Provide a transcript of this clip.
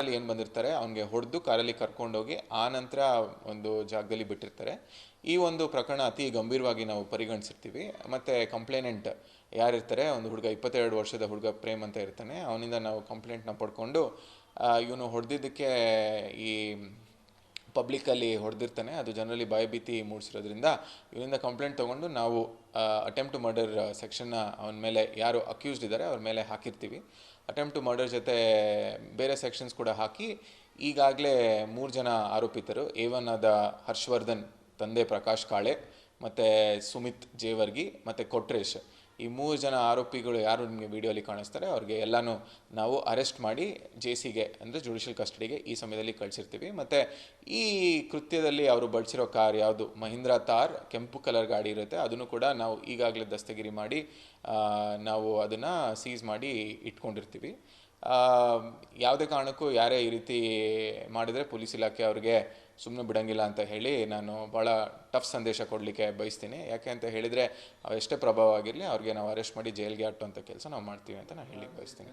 ಅಲ್ಲಿ ಏನು ಬಂದಿರ್ತಾರೆ, ಅವನಿಗೆ ಹೊಡೆದು ಕಾರಲ್ಲಿ ಕರ್ಕೊಂಡೋಗಿ ಆ ನಂತರ ಒಂದು ಜಾಗದಲ್ಲಿ ಬಿಟ್ಟಿರ್ತಾರೆ. ಈ ಒಂದು ಪ್ರಕರಣ ಅತಿ ಗಂಭೀರವಾಗಿ ನಾವು ಪರಿಗಣಿಸಿರ್ತೀವಿ. ಮತ್ತು ಕಂಪ್ಲೇನೆಂಟ್ ಯಾರಿರ್ತಾರೆ, ಒಂದು ಹುಡುಗ ಇಪ್ಪತ್ತೆರಡು ವರ್ಷದ ಹುಡುಗ ಪ್ರೇಮ್ ಅಂತ ಇರ್ತಾನೆ, ಅವನಿಂದ ನಾವು ಕಂಪ್ಲೇಂಟ್ನ ಪಡ್ಕೊಂಡು ಇವನು ಹೊಡೆದಿದ್ದಕ್ಕೆ ಈ ಪಬ್ಲಿಕ್ಕಲ್ಲಿ ಹೊಡೆದಿರ್ತಾನೆ, ಅದು ಜನರಲ್ಲಿ ಭಯಭೀತಿ ಮೂಡಿಸಿರೋದ್ರಿಂದ ಇವರಿಂದ ಕಂಪ್ಲೇಂಟ್ ತೊಗೊಂಡು ನಾವು ಅಟೆಂಪ್ಟ್ ಟು ಮರ್ಡರ್ ಸೆಕ್ಷನ್ನ ಅವನ ಮೇಲೆ ಯಾರು ಅಕ್ಯೂಸ್ಡ್ ಇದ್ದಾರೆ ಅವ್ರ ಮೇಲೆ ಹಾಕಿರ್ತೀವಿ. ಅಟೆಂಪ್ಟ್ ಟು ಮರ್ಡರ್ ಜೊತೆ ಬೇರೆ ಸೆಕ್ಷನ್ಸ್ ಕೂಡ ಹಾಕಿ ಈಗಾಗಲೇ ಮೂರು ಜನ ಆರೋಪಿತರು ಎ ಒನ್ ಆದ ಹರ್ಷವರ್ಧನ್, ತಂದೆ ಪ್ರಕಾಶ್ ಕಾಳೆ, ಮತ್ತು ಸುಮಿತ್ ಜೇವರ್ಗಿ, ಮತ್ತು ಕೊಟ್ರೇಶ್. ಈ ಮೂರು ಜನ ಆರೋಪಿಗಳು ಯಾರು ನಿಮಗೆ ವಿಡಿಯೋಲಿ ಕಾಣಿಸ್ತಾರೆ, ಅವ್ರಿಗೆ ಎಲ್ಲನೂ ನಾವು ಅರೆಸ್ಟ್ ಮಾಡಿ ಜೆ ಸಿಗೆ ಅಂದರೆ ಜುಡಿಷಿಯಲ್ ಕಸ್ಟಡಿಗೆ ಈ ಸಮಯದಲ್ಲಿ ಕಳಿಸಿರ್ತೀವಿ. ಮತ್ತು ಈ ಕೃತ್ಯದಲ್ಲಿ ಅವರು ಬಳಸಿರೋ ಕಾರ್ ಯಾವುದು? ಮಹೀಂದ್ರಾ ತಾರ್, ಕೆಂಪು ಕಲರ್ ಗಾಡಿ ಇರುತ್ತೆ. ಅದನ್ನು ಕೂಡ ನಾವು ಈಗಾಗಲೇ ದಸ್ತಗಿರಿ ಮಾಡಿ ನಾವು ಅದನ್ನು ಸೀಸ್ ಮಾಡಿ ಇಟ್ಕೊಂಡಿರ್ತೀವಿ. ಯಾವುದೇ ಕಾರಣಕ್ಕೂ ಯಾರೇ ಈ ರೀತಿ ಮಾಡಿದರೆ ಪೊಲೀಸ್ ಇಲಾಖೆ ಅವ್ರಿಗೆ ಸುಮ್ಮನೆ ಬಿಡಂಗಿಲ್ಲ ಅಂತ ಹೇಳಿ ನಾನು ಭಾಳ ಟಫ್ ಸಂದೇಶ ಕೊಡಲಿಕ್ಕೆ ಬಯಸ್ತೀನಿ. ಯಾಕೆ ಅಂತ ಹೇಳಿದರೆ ಎಷ್ಟೇ ಪ್ರಭಾವ ಆಗಿರಲಿ ಅವ್ರಿಗೆ ನಾವು ಅರೆಸ್ಟ್ ಮಾಡಿ ಜೈಲ್ಗೆ ಅಟ್ಟುವಂಥ ಕೆಲಸ ನಾವು ಮಾಡ್ತೀವಿ ಅಂತ ನಾನು ಹೇಳಿ ಬಯಸ್ತೀನಿ.